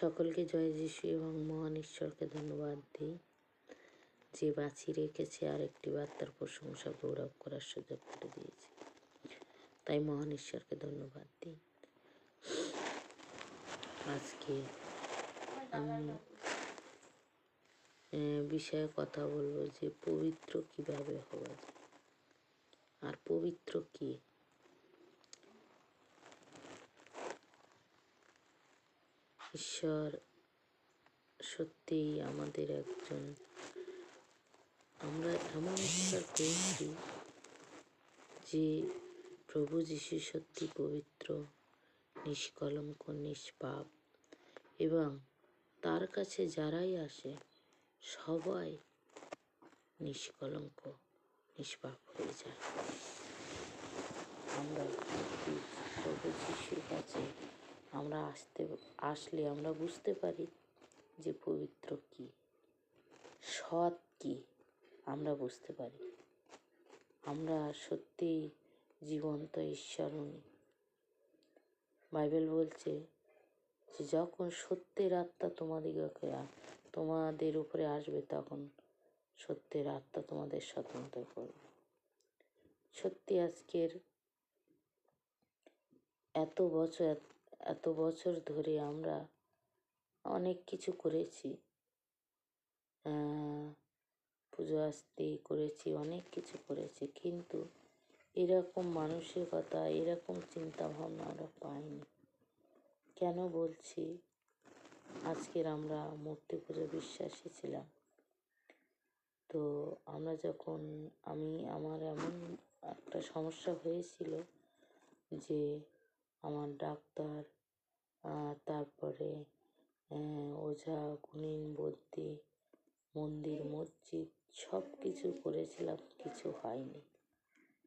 সকলকে জয় যিশু এবং মহান ঈশ্বরকে ধন্যবাদ দিই। যে বাঁচিয়ে রেখেছে আর একটি বার তার প্রশংসা গৌরব করার সুযোগ করে দিয়েছে। তাই মহান ঈশ্বরকে ধন্যবাদ দিই। আজকে আমি বিষয়ে কথা বলব যে পবিত্র কীভাবে হওয়া যায়। আর পবিত্র কি? ঈশ্বর সত্যিই আমাদের একজন। আমরা এমন ঈশ্বর পেয়েছি যে প্রভু যিশু সত্যি পবিত্র, নিষ্কলঙ্ক, নিষ্পাপ এবং তার কাছে যারাই আসে সবাই নিষ্কলঙ্ক, নিষ্পাপ হয়ে যায়। আমরা প্রভু যিশুর কাছে আমরা আসতে, আসলে আমরা বুঝতে পারি যে পবিত্র কি, সৎ কি, আমরা বুঝতে পারি। আমরা সত্যি জীবন্ত ঈশ্বর বাইবেল বলছে যে যখন সত্যের আত্মা তোমাদিগকে, তোমাদের উপরে আসবে, তখন সত্যের আত্মা তোমাদের স্বতন্ত্র করবে। সত্যি আজকের এত বছর এত বছর ধরে আমরা অনেক কিছু করেছি। পুজো আসতে করেছি, অনেক কিছু করেছি, কিন্তু এরকম মানসিকতা, এরকম চিন্তা ভাবনা আমরা পাইনি। কেন বলছি? আজকের আমরা মূর্তি পুজো বিশ্বাসী ছিলাম। তো আমরা যখন, আমি, আমার এমন একটা সমস্যা হয়েছিল যে আমার ডাক্তার তারপরে ওঝা গুণিন বদ্যি মন্দির, মসজিদ সব কিছু করেছিলাম, কিছু হয়নি।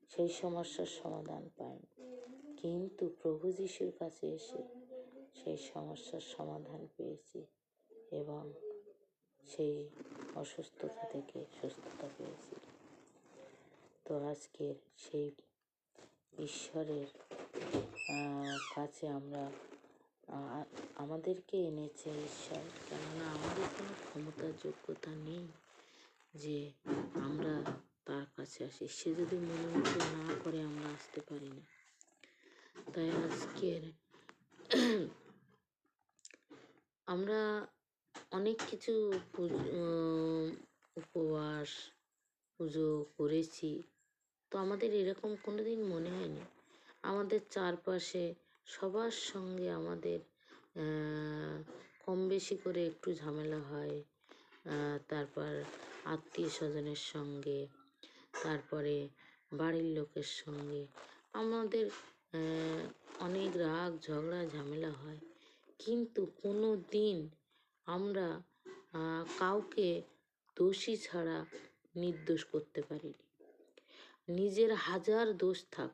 সেই সমস্যার সমাধান পাইনি। কিন্তু প্রভু যিশুর কাছে এসে সেই সমস্যার সমাধান পেয়েছি এবং সেই অসুস্থতা থেকে সুস্থতা পেয়েছি। তো আজকের সেই ঈশ্বরের কাছে আমরা আমাদেরকে এনেছে ঈশ্বর। কেননা আমাদের কোনো ক্ষমতা, যোগ্যতা নেই যে আমরা তার কাছে আসি। সে যদি মনে মতো না করে আমরা আসতে পারি না। তাই আজকের আমরা অনেক কিছু উপবাস পুজো করেছি। তো আমাদের এরকম কোনোদিন মনে হয়নি। আমাদের চারপাশে সবার সঙ্গে আমাদের কম বেশি করে একটু ঝামেলা হয়। তারপর আত্মীয় স্বজনের সঙ্গে, তারপরে বাড়ির লোকের সঙ্গে। আমাদের অনেক রাগ, ঝগড়া, ঝামেলা হয়। কিন্তু কোনো দিন আমরা কাউকে দোষী ছাড়া নির্দোষ করতে পারিনি। নিজের হাজার দোষ থাক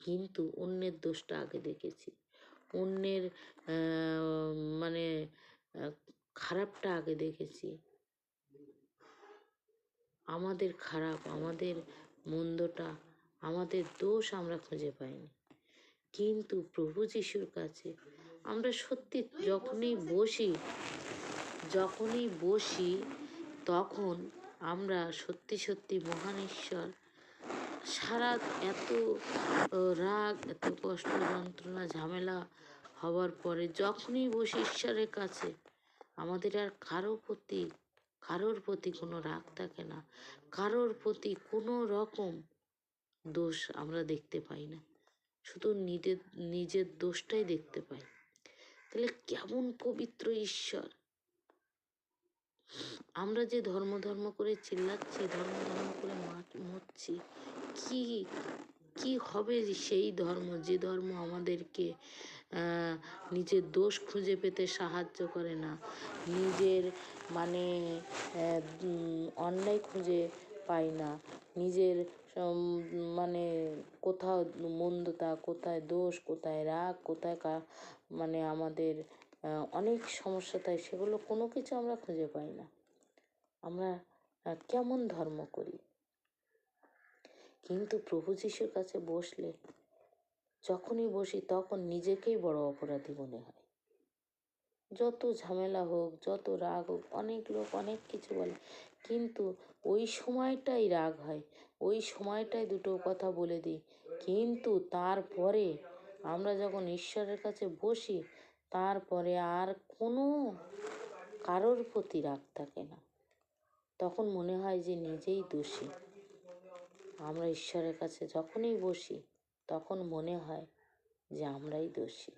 কিন্তু অন্যের দোষটা আগে দেখেছি। অন্যের মানে খারাপটা আগে দেখেছি। আমাদের খারাপ, আমাদের মন্দটা, আমাদের দোষ আমরা খুঁজে পাইনি। কিন্তু প্রভু যিশুর কাছে আমরা সত্যি যখনই বসি যখনই বসি, তখন আমরা সত্যি সত্যি মহান ঈশ্বর সারা এত রাগ, এত কষ্ট, যন্ত্রণা, ঝামেলা হওয়ার পরে যখনই বসি ঈশ্বরের কাছে, আমাদের আর কারও প্রতি, কারোর প্রতি কোনো রাগ থাকে না। কারোর প্রতি কোনো রকম দোষ আমরা দেখতে পাই না। শুধু নিজের নিজের দোষটাই দেখতে পাই। তাহলে কেমন পবিত্র ঈশ্বর? আমরা যে ধর্ম ধর্ম করে চিল্লাচ্ছি, ধর্ম ধর্ম করে মার- মরছি, কি কি হবে সেই ধর্ম? যে ধর্ম আমাদেরকে নিজের দোষ খুঁজে পেতে সাহায্য করে না। নিজের মানে অন্যায় খুঁজে পাই না। নিজের মানে কোথাও মন্দতা, কোথায় দোষ, কোথায় রাগ, কোথায় কা মানে আমাদের অনেক সমস্যা, তাই সেগুলো কোনো কিছু আমরা খুঁজে পাই না। আমরা কেমন ধর্ম করি? কিন্তু প্রভু যিশুর কাছে বসলে, যখনই বসি তখন নিজেকেই বড় অপরাধী মনে হয়। যত ঝামেলা হোক, যত রাগ হোক, অনেক লোক অনেক কিছু বলে, কিন্তু ওই সময়টাই রাগ হয়, ওই সময়টাই দুটো কথা বলে দিই। কিন্তু তারপরে আমরা যখন ঈশ্বরের কাছে বসি তারপরে আর কোনো কারোর প্রতি রাগ থাকে না। তখন মনে হয় যে নিজেই দোষী। আমরা ঈশ্বরের কাছে যখনই বসি, তখন মনে হয় যে আমরাই দোষী।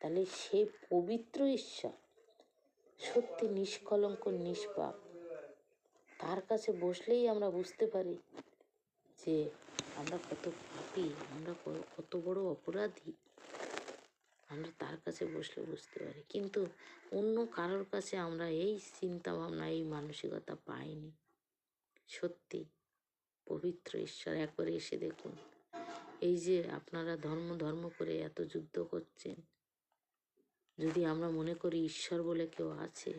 তাহলে সে পবিত্র ঈশ্বর, সত্যি নিষ্কলঙ্ক, নিষ্পাপ, তার কাছে বসলেই আমরা বুঝতে পারি যে আমরা কত পাপি, আমরা কত বড় অপরাধী। আমরা তার কাছে বসলে বুঝতে পারি। কিন্তু অন্য কারোর কাছে আমরা এই চিন্তা ভাবনা এই মানসিকতা পাইনি। সত্যি, পবিত্র ঈশ্বর, একবার এসে দেখুন। এই যে আপনারা ধর্ম ধর্ম করে এত যুদ্ধ করছেন, যদি আমরা মনে করি ঈশ্বর বলে কেউ আছে,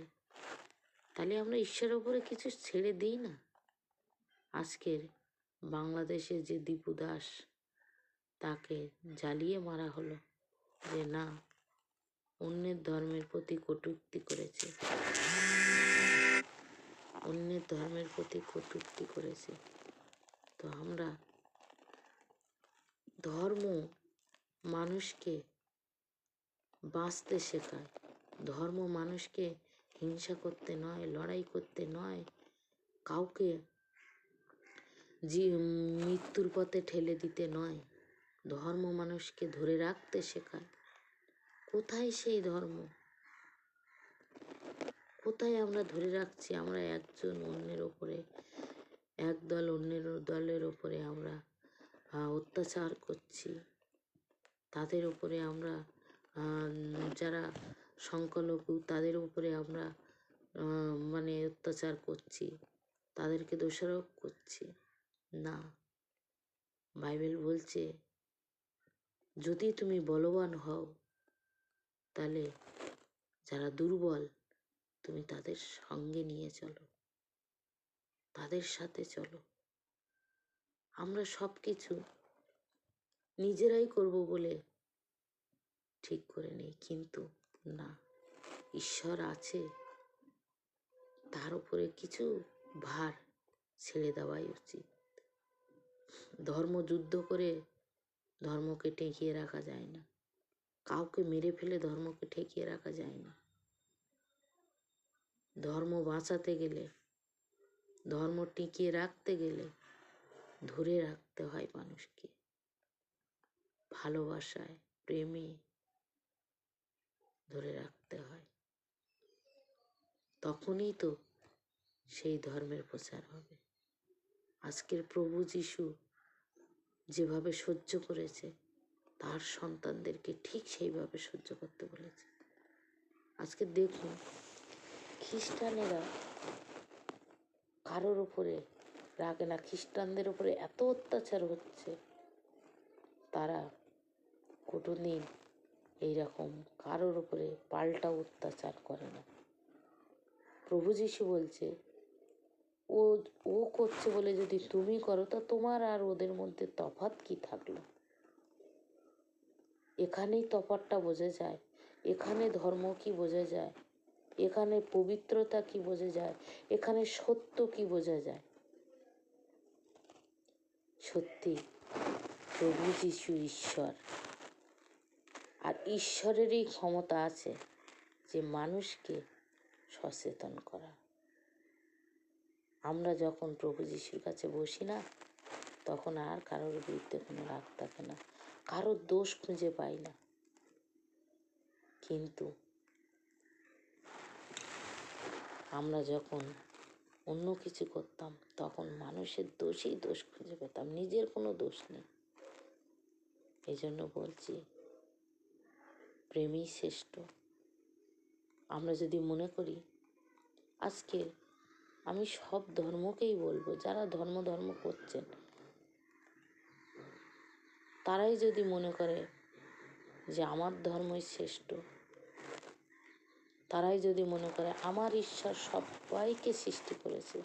তাহলে আমরা ঈশ্বরের উপরে কিছু ছেড়ে দিই না? আজকের বাংলাদেশের যে দীপু দাস, তাকে জ্বালিয়ে মারা হলো। যে না, অন্যের ধর্মের প্রতি কটূক্তি করেছে। অন্যের ধর্মের প্রতি কটূক্তি করেছে। তো আমরা ধর্ম মানুষকে বাঁচতে শেখায়। ধর্ম মানুষকে হিংসা করতে নয়, লড়াই করতে নয়, কাউকে মৃত্যুর পথে ঠেলে দিতে নয়। ধর্ম মানুষকে ধরে রাখতে শেখায়। কোথায় সেই ধর্ম? কোথায় আমরা ধরে রাখছি? আমরা একজন অন্যের ওপরে, এক দল অন্যের দলের ওপরে আমরা অত্যাচার করছি। তাদের উপরে আমরা যারা সংখ্যালঘু, তাদের উপরে আমরা মানে অত্যাচার করছি। তাদেরকে দোষারোপ করছি। না। বাইবেল বলছে যদি তুমি বলবান হও, তাহলে যারা দুর্বল, তুমি তাদের সঙ্গে নিয়ে চলো। তাদের সাথে চলো। আমরা সব কিছু নিজেরাই করব বলে ঠিক করে নেই, কিন্তু না, ঈশ্বর আছে। তার উপরে কিছু ভার ছেড়ে দেওয়াই উচিত। ধর্ম যুদ্ধ করে ধর্মকে ঠেকিয়ে রাখা যায় না। কাউকে মেরে ফেলে ধর্মকে ঠেকিয়ে রাখা যায় না। ধর্ম বাঁচাতে গেলে, ধর্ম টিকিয়ে রাখতে গেলে ধরে রাখতে হয় মানুষকে। ভালোবাসায়, প্রেমে ধরে রাখতে হয়। তখনই তো সেই ধর্মের প্রচার হবে। আজকের প্রভু যিশু যেভাবে সহ্য করেছে, তার সন্তানদেরকে ঠিক সেইভাবে সহ্য করতে বলেছে। আজকে দেখুন, খ্রিস্টানেরা কারোর উপরে রাগে না, খ্রিস্টানদের উপরে এত অত্যাচার হচ্ছে, তারা কোনোদিন এইরকম কারোর উপরে পাল্টা অত্যাচার করে না। প্রভু যিশু বলছে ও ও করছে বলে যদি তুমি করো, তা তোমার আর ওদের মধ্যে তফাৎ কি থাকল? এখানেই তফাৎটা বোঝা যায়। এখানে ধর্ম কি বোঝা যায়? এখানে পবিত্রতা কি বোঝা যায়? এখানে সত্য কি বোঝা যায়? সত্যি, প্রভু যিশু ঈশ্বর। আর ঈশ্বরেরই ক্ষমতা আছে যে মানুষকে সচেতন করা। আমরা যখন প্রভু যিশুর কাছে বসি না, তখন আর কারোর বিরুদ্ধে কোনো রাগ থাকে না, কারোর দোষ খুঁজে পাই না। কিন্তু আমরা যখন অন্য কিছু করতাম, তখন মানুষের দোষেই দোষ খুঁজে পেতাম, নিজের কোনো দোষ নেই। এই জন্য বলছি, প্রেমই শ্রেষ্ঠ। আমরা যদি মনে করি আজকে আমি সব ধর্মকেই বলব, যারা ধর্ম ধর্ম করছেন। তারাই যদি মনে করে যে আমার ধর্মই শ্রেষ্ঠ, তারাই যদি মনে করে আমার ঈশ্বর সবাইকে সৃষ্টি করেছে,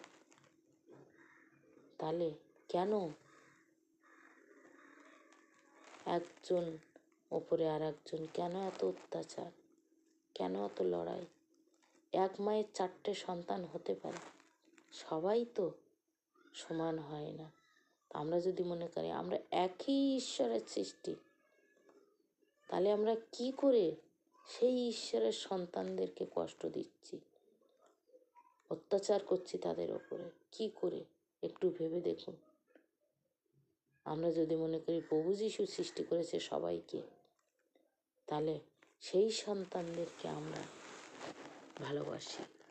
তাহলে কেন একজন ওপরে আর একজন কেন এত অত্যাচার? কেন এত লড়াই? এক মায়ের চারটে সন্তান হতে পারে। সবাই তো সমান হয় না। আমরা যদি মনে করি আমরা একই ঈশ্বরের সৃষ্টি, তাহলে আমরা কি করে সেই ঈশ্বরের সন্তানদেরকে কষ্ট দিচ্ছি? অত্যাচার করছি তাদের ওপরে, কি করে? একটু ভেবে দেখুন। আমরা যদি মনে করি প্রভু যিশু সৃষ্টি করেছে সবাইকে, তাহলে সেই সন্তানদেরকে আমরা ভালোবাসি।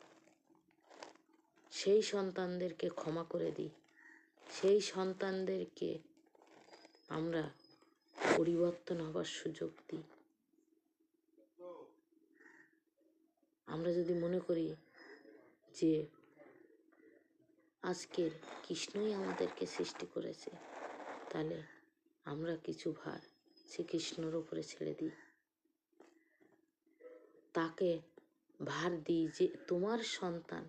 সেই সন্তানদেরকে ক্ষমা করে দিই। সেই সন্তানদেরকে আমরা পরিবর্তন হবার সুযোগ দিই। আমরা যদি মনে করি যে আজকের কৃষ্ণই আমাদেরকে সৃষ্টি করেছে, তাহলে আমরা কিছু ভার শ্রীকৃষ্ণর উপরে ছেড়ে দিই। তাকে ভার দিই যে তোমার সন্তান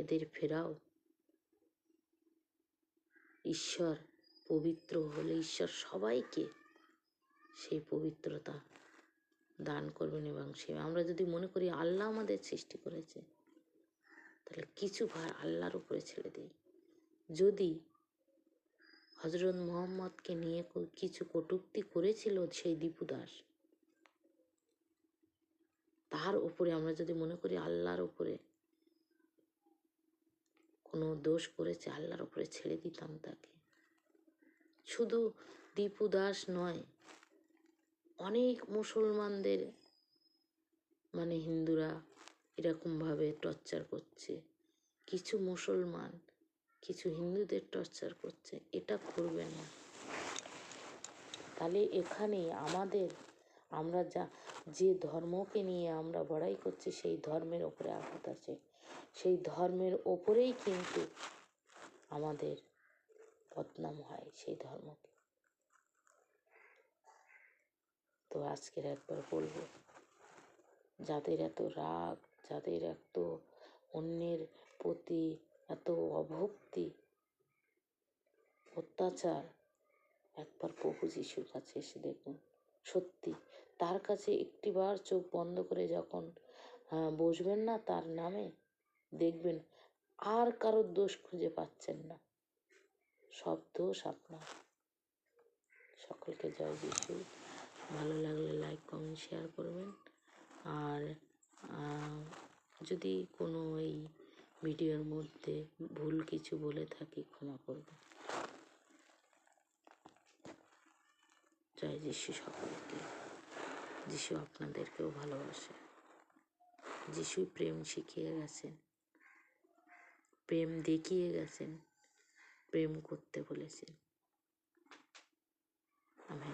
এদের ফেরাও। ঈশ্বর পবিত্র হলে ঈশ্বর সবাইকে সেই পবিত্রতা দান করবেন এবং সে আমরা যদি মনে করি আল্লাহ আমাদের সৃষ্টি করেছে, তাহলে কিছু ভার আল্লাহর উপরে ছেড়ে দিই। যদি হজরত মোহাম্মদকে নিয়ে কিছু কটুক্তি করেছিল সেই দীপু দাস, তার উপরে আমরা যদি মনে করি আল্লাহর উপরে কোনো দোষ করেছে, আল্লাহর উপরে ছেড়ে দিতাম তাকে। শুধু দীপু দাস নয়, অনেক মুসলমানদের মানে হিন্দুরা এরকমভাবে টর্চার করছে। কিছু মুসলমান, কিছু হিন্দুদের টর্চার করছে, এটা করবেন না। তাহলে এখানে আমাদের, আমরা যা, যে ধর্মকে নিয়ে আমরা বড়াই করছি, সেই ধর্মের ওপরে আঘাত আছে। সেই ধর্মের ওপরেই কিন্তু আমাদের বদনাম হয় সেই ধর্মকে। তো আজকের একবার বলব যাদের এত রাগ যাদের এত অন্যের প্রতি এত অভক্তি অত্যাচার একবার প্রভু যিশুর কাছে এসে দেখুন। সত্যি তার কাছে একটিবার চোখ বন্ধ করে যখন আহ, বসবেন না তার নামে দেখবেন আর কারোর দোষ খুঁজে পাচ্ছেন না। সব দোষ আপনার। সকলকে জয় যিশু ভালো লাগলে লাইক কমেন্ট শেয়ার করবেন। আর যদি কোনো এই ভিডিওর মধ্যে ভুল কিছু বলে থাকি ক্ষমা করবেন। জয় যিশু সকলকে। যিশু আপনাদেরকেও ভালোবাসে। যিশু প্রেম শিখিয়ে গেছেন। প্রেম দেখিয়ে গেছেন প্রেম করতে বলেছেন। আমি